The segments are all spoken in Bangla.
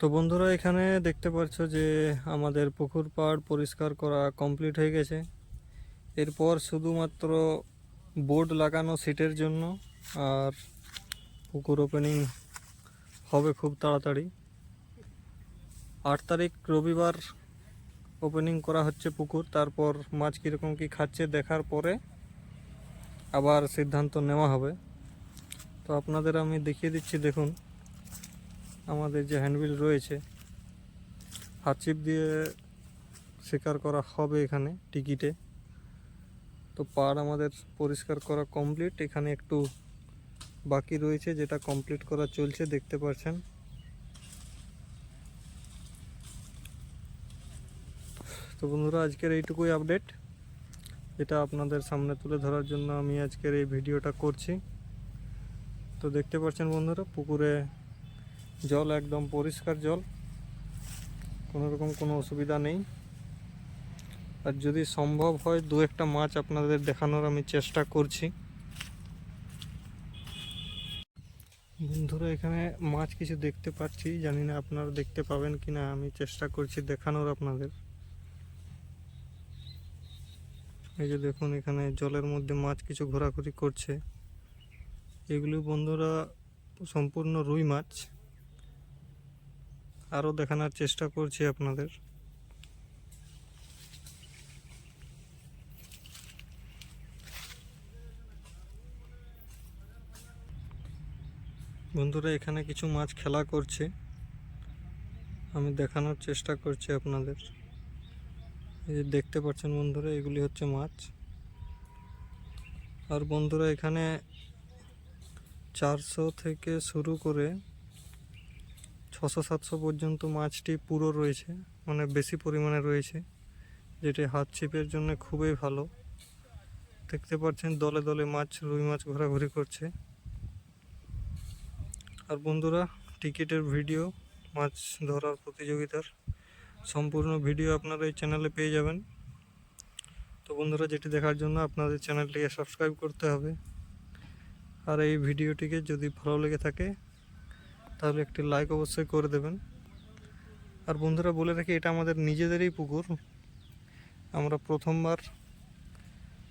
তো বন্ধুরা, এখানে দেখতে পাচ্ছ যে আমাদের পুকুর পাড় পরিষ্কার করা কমপ্লিট হয়ে গেছে। এরপর শুধুমাত্র বোর্ড লাগানো সিটের জন্য, আর পুকুর ওপেনিং হবে খুব তাড়াতাড়ি। আট তারিখ রবিবার ওপেনিং করা হচ্ছে পুকুর, তারপর মাছ কীরকম কী খাচ্ছে দেখার পরে আবার সিদ্ধান্ত নেওয়া হবে। তো আপনাদের আমি দেখিয়ে দিচ্ছি, দেখুন। আমাদের যে হ্যান্ডবিল রয়েছে হাতচিপ দিয়ে শিকার করা হবে এখানে টিকিটে। তো পার আমাদের পরিষ্কার করা কমপ্লিট এখানে একটু বাকি রয়েছে যেটা কমপ্লিট করা চলছে, দেখতে পাচ্ছেন। তো বন্ধুরা, আজকের এইটুকুই আপডেট এটা আপনাদের সামনে তুলে ধরার জন্য আমি আজকের এই ভিডিওটা করছি। তো দেখতে পাচ্ছেন বন্ধুরা, পুকুরে জল একদম পরিষ্কার জল, কোনো রকম কোনো অসুবিধা নেই। আর যদি সম্ভব হয়, দু একটা মাছ আপনাদের দেখানোর আমি চেষ্টা করছি। বন্ধুরা, এখানে মাছ কিছু দেখতে পাচ্ছি, জানি না আপনারা দেখতে পাবেন কি না আমি চেষ্টা করছি দেখানোর আপনাদের। এই যে দেখুন, এখানে জলের মধ্যে মাছ কিছু ঘোরাঘুরি করছে। এগুলো বন্ধুরা, সম্পূর্ণ রুই মাছ। আরও দেখানোর চেষ্টা করছি আপনাদের। বন্ধুরা, এখানে কিছু মাছ খেলা করছে। আমি দেখানোর চেষ্টা করছি আপনাদের। এই যে দেখতে পাচ্ছেন বন্ধুরা, এগুলি হচ্ছে মাছ। আর বন্ধুরা, এখানে চারশো থেকে শুরু করে ছশো সাতশো পর্যন্ত মাছটি পুরো রয়েছে মানে বেশি পরিমাণে রয়েছে, যেটি হাত ছিপের জন্য খুবই ভালো। দেখতে পাচ্ছেন দলে দলে মাছ, রুই মাছ ঘোরাঘুরি করছে। আর বন্ধুরা, টিকিটের ভিডিও, মাছ ধরার প্রতিযোগিতার সম্পূর্ণ ভিডিও আপনারা এই চ্যানেলে পেয়ে যাবেন। তো বন্ধুরা, যেটি দেখার জন্য আপনাদের চ্যানেলটিকে সাবস্ক্রাইব করতে হবে। আর এই ভিডিওটিকে যদি ভালো লেগে থাকে তাহলে একটি লাইক অবশ্যই করে দেবেন। আর বন্ধুরা, বলে রাখি, এটা আমাদের নিজেদেরই পুকুর। আমরা প্রথমবার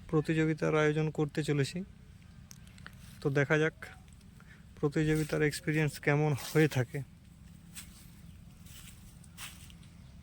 প্রতিযোগিতার আয়োজন করতে চলেছি। তো দেখা যাক প্রতিযোগিতার এক্সপিরিয়েন্স কেমন হয়ে থাকে।